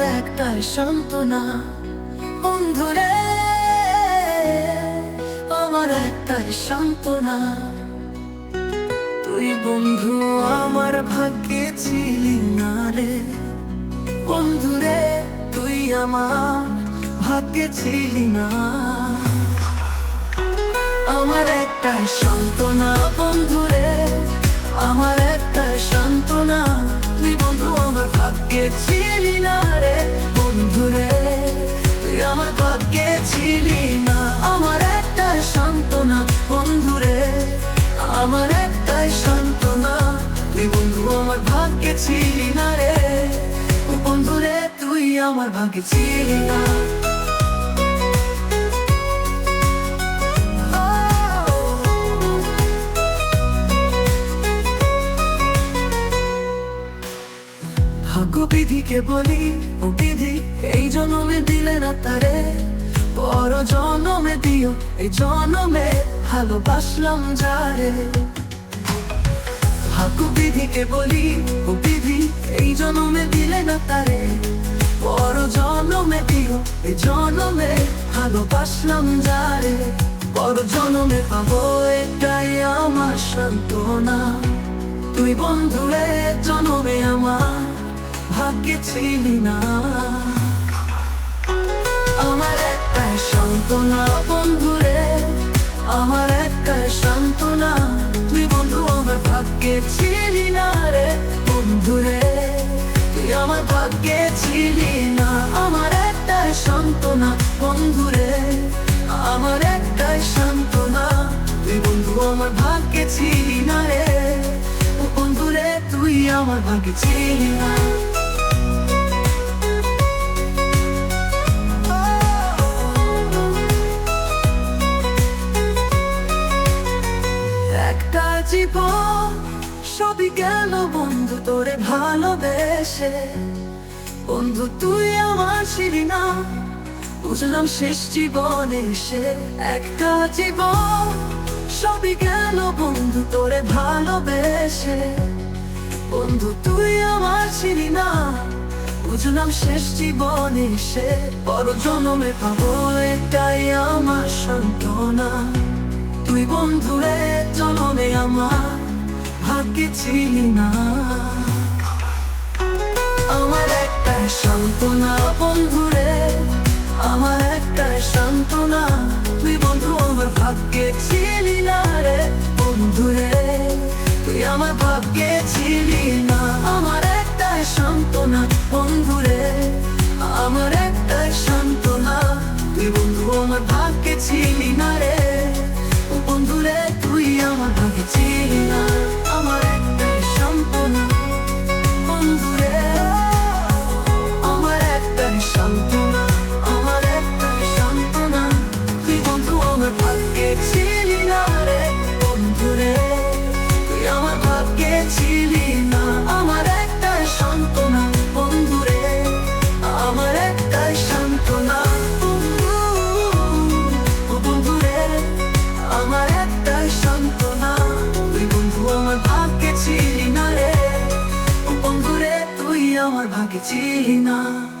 একটাই সান্ত্বনা, বন্ধুরে, আমার একটাই সান্ত্বনা। তুই বন্ধু, আমার ভাগ্যে ছিলি না রে। বন্ধুরে, তুই আমার ভাগ্যে ছিলি না। আমার একটাই সান্ত্বনা, বন্ধুরে, আমার একটাই ভাগ্যে ছিলি না রে বন্ধুরে তুই আমার ভাগ্যে ছিলি না, আমার একটাই সান্ত্বনা বন্ধুরে আমার একটাই সান্ত্বনা, তুই বন্ধু আমার ভাগ্যে ছিলি না রে। বন্ধুরে তুই আমার ভাগ্যে ছিলি না। বিধিকে বলি ও বিধি এই জন্মে দিলে না তারে। বড় জন্মে দিও, এই জন্মে ভালোবাসলাম যারে। ভাগ্য বিধিকে বলি ও বিধি এই জন্মে দিলে না তারে। বড় জন্মে দিও, এই জন্মে ভালোবাসলাম যারে। বড় জন্মে পাবো, এটাই আমার সান্ত্বনা। তুই বন্ধুরে, জন্মে আমার ভাগ্যে ছিলি না। আমার একটাই সান্ত্বনা, বন্ধুরে। আমার একটাই সান্ত্বনা, তুই বন্ধু, আমার ভাগ্যে ছিলি না রে বন্ধুরে। তুই আমার ভাগ্যে ছিলি না, আমার একটাই সান্ত্বনা, বন্ধুরে। আমার একটাই সান্ত্বনা, তুই বন্ধু, আমার ভাগ্যে ছিলি না রে। বন্ধুরে, তুই আমার ভাগ্যে ছিলি না। জীবন, সবই গেল বন্ধু তোরে ভালোবেসে। বন্ধু, তুই আমার ছিলি না, বুঝলাম শেষ জীবনে এসে একটা জীবন। সবই গেল বন্ধু তোরে ভালোবেসে। বন্ধু, তুই আমার ছিলি না, বুঝলাম শেষ জীবনে এসে বড় জন্মে পাবো, এটাই আমার সান্ত্বনা। তুই বন্ধুরে জনমে আমার ভাগ্যে ছিলি না। আমার একটাই সান্ত্বনা বন্ধুরে, আমার একটাই সান্ত্বনা। তুই বন্ধু, আমার ভাগ্যে ছিলি না রে বন্ধুরে। তুই আমার ভাগ্যে ছিলি না। আমার একটাই সান্ত্বনা বন্ধুরে, আমার একটাই সান্ত্বনা। তুই বন্ধু, আমার ভাগ্যে ছিলি না রে ভাগ্যে ছিলি না